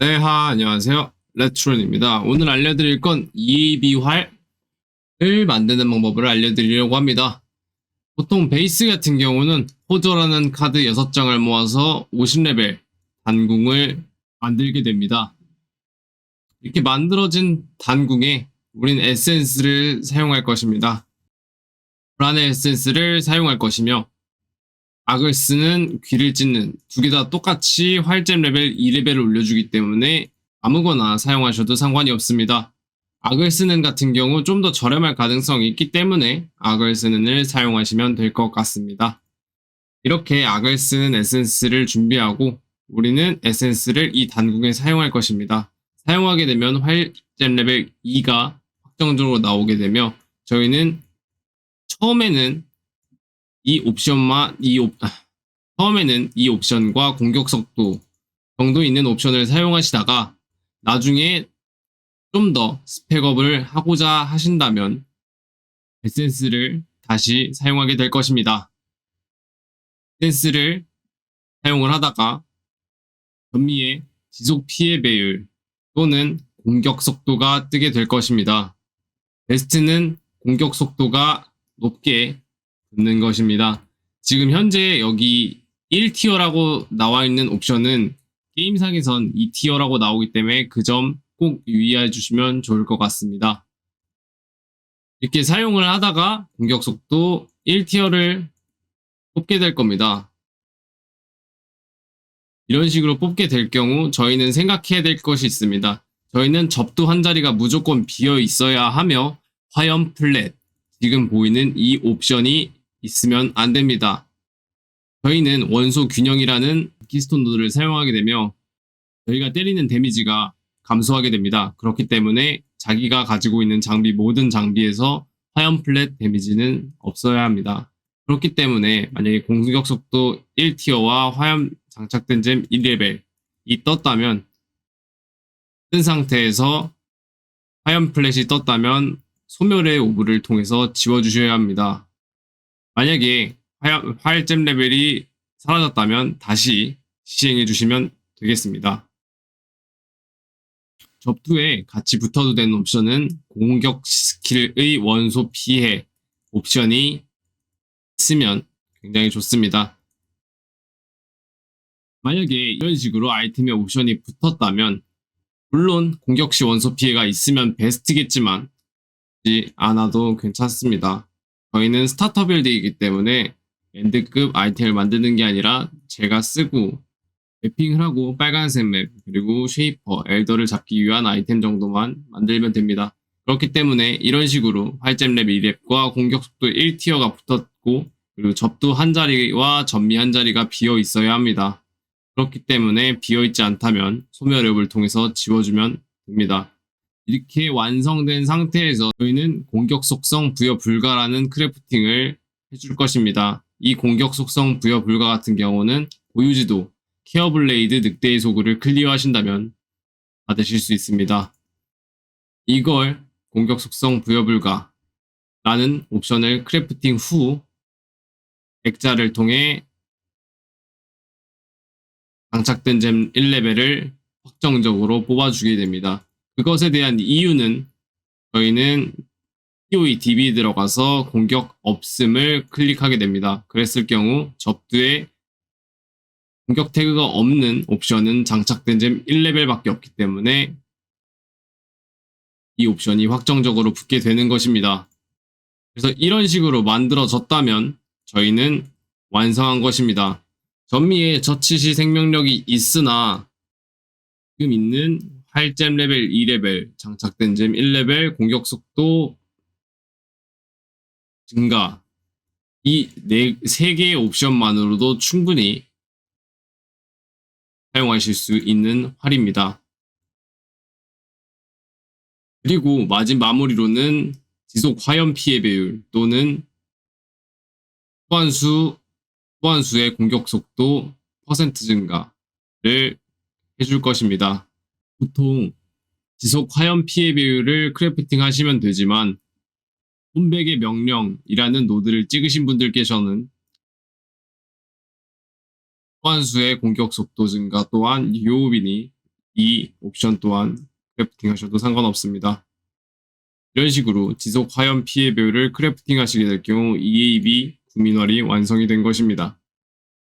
네, 하, 안녕하세요. 레트론입니다. 오늘 알려드릴 건 EAB활을 만드는 방법을 알려드리려고 합니다. 보통 베이스 같은 경우는 호저라는 카드 6장을 모아서 50레벨 단궁을 만들게 됩니다. 이렇게 만들어진 단궁에 우린 에센스를 사용할 것입니다. 불안의 에센스를 사용할 것이며 악을 쓰는 귀를 찢는 두 개 다 똑같이 활잼 레벨 2레벨을 올려주기 때문에 아무거나 사용하셔도 상관이 없습니다. 악을 쓰는 같은 경우 좀 더 저렴할 가능성이 있기 때문에 악을 쓰는을 사용하시면 될 것 같습니다. 이렇게 악을 쓰는 에센스를 준비하고 우리는 에센스를 이 단궁에 사용할 것입니다. 사용하게 되면 활잼 레벨 2가 확정적으로 나오게 되며 저희는 처음에는 이 옵션만 이 옵, 아, 처음에는 이 옵션과 공격 속도 정도 있는 옵션을 사용하시다가 나중에 좀 더 스펙업을 하고자 하신다면 에센스를 다시 사용하게 될 것입니다. 에센스를 사용을 하다가 전미의 지속 피해 배율 또는 공격 속도가 뜨게 될 것입니다. 베스트는 공격 속도가 높게 붙는 것입니다. 지금 현재 여기 1티어라고 나와 있는 옵션은 게임상에선 2티어라고 나오기 때문에 그 점 꼭 유의해 주시면 좋을 것 같습니다. 이렇게 사용을 하다가 공격 속도 1티어를 뽑게 될 겁니다. 이런 식으로 뽑게 될 경우 저희는 생각해야 될 것이 있습니다. 저희는 접두 한 자리가 무조건 비어 있어야 하며 화염 플랫, 지금 보이는 이 옵션이 있으면 안 됩니다. 저희는 원소 균형이라는 키스톤 노드를 사용하게 되며 저희가 때리는 데미지가 감소하게 됩니다. 그렇기 때문에 자기가 가지고 있는 장비 모든 장비에서 화염 플랫 데미지는 없어야 합니다. 그렇기 때문에 만약에 공격 속도 1티어와 화염 장착된 잼 1레벨이 떴다면 뜬 상태에서 화염 플랫이 떴다면 소멸의 오브를 통해서 지워주셔야 합니다. 만약에 화일잼 레벨이 사라졌다면 다시 시행해 주시면 되겠습니다. 접두에 같이 붙어도 되는 옵션은 공격 스킬의 원소 피해 옵션이 있으면 굉장히 좋습니다. 만약에 이런 식으로 아이템에 옵션이 붙었다면 물론 공격 시 원소 피해가 있으면 베스트겠지만 않아도 괜찮습니다. 저희는 스타터 빌드이기 때문에 엔드급 아이템을 만드는 게 아니라 제가 쓰고 맵핑을 하고 빨간색 맵 그리고 쉐이퍼, 엘더를 잡기 위한 아이템 정도만 만들면 됩니다. 그렇기 때문에 이런 식으로 활잼 랩 2랩과 공격 속도 1티어가 붙었고 그리고 접두 한 자리와 전미 한 자리가 비어 있어야 합니다. 그렇기 때문에 비어 있지 않다면 소멸랩을 통해서 지워주면 됩니다. 이렇게 완성된 상태에서 저희는 공격 속성 부여 불가라는 크래프팅을 해줄 것입니다. 이 공격 속성 부여 불가 같은 경우는 보유지도 케어 블레이드 늑대의 소굴을 클리어하신다면 받으실 수 있습니다. 이걸 공격 속성 부여 불가 라는 옵션을 크래프팅 후 액자를 통해 장착된 잼 1레벨을 확정적으로 뽑아주게 됩니다. 그것에 대한 이유는 저희는 POE DB 들어가서 공격 없음을 클릭하게 됩니다. 그랬을 경우 접두에 공격 태그가 없는 옵션은 장착된 잼 1레벨밖에 없기 때문에 이 옵션이 확정적으로 붙게 되는 것입니다. 그래서 이런 식으로 만들어졌다면 저희는 완성한 것입니다. 전미에 저치시 생명력이 있으나 지금 있는 활잼 레벨 2레벨, 장착된 잼 1레벨, 공격 속도 증가. 이 네, 세 개의 옵션만으로도 충분히 사용하실 수 있는 활입니다. 그리고 마진 마무리로는 지속 화염 피해 배율 또는 소환수, 소환수의 공격 속도 퍼센트 증가를 해줄 것입니다. 보통 지속 화염 피해 비율을 크래프팅 하시면 되지만 혼백의 명령이라는 노드를 찍으신 분들께서는 소환수의 공격 속도 증가 또한 유오빈이 이 옵션 또한 크래프팅 하셔도 상관없습니다. 이런 식으로 지속 화염 피해 배율을 크래프팅 하시게 될 경우 EAB 구민활이 완성이 된 것입니다.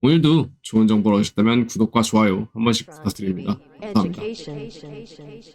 오늘도 좋은 정보를 얻으셨다면 구독과 좋아요 한 번씩 부탁드립니다. 감사합니다. Education.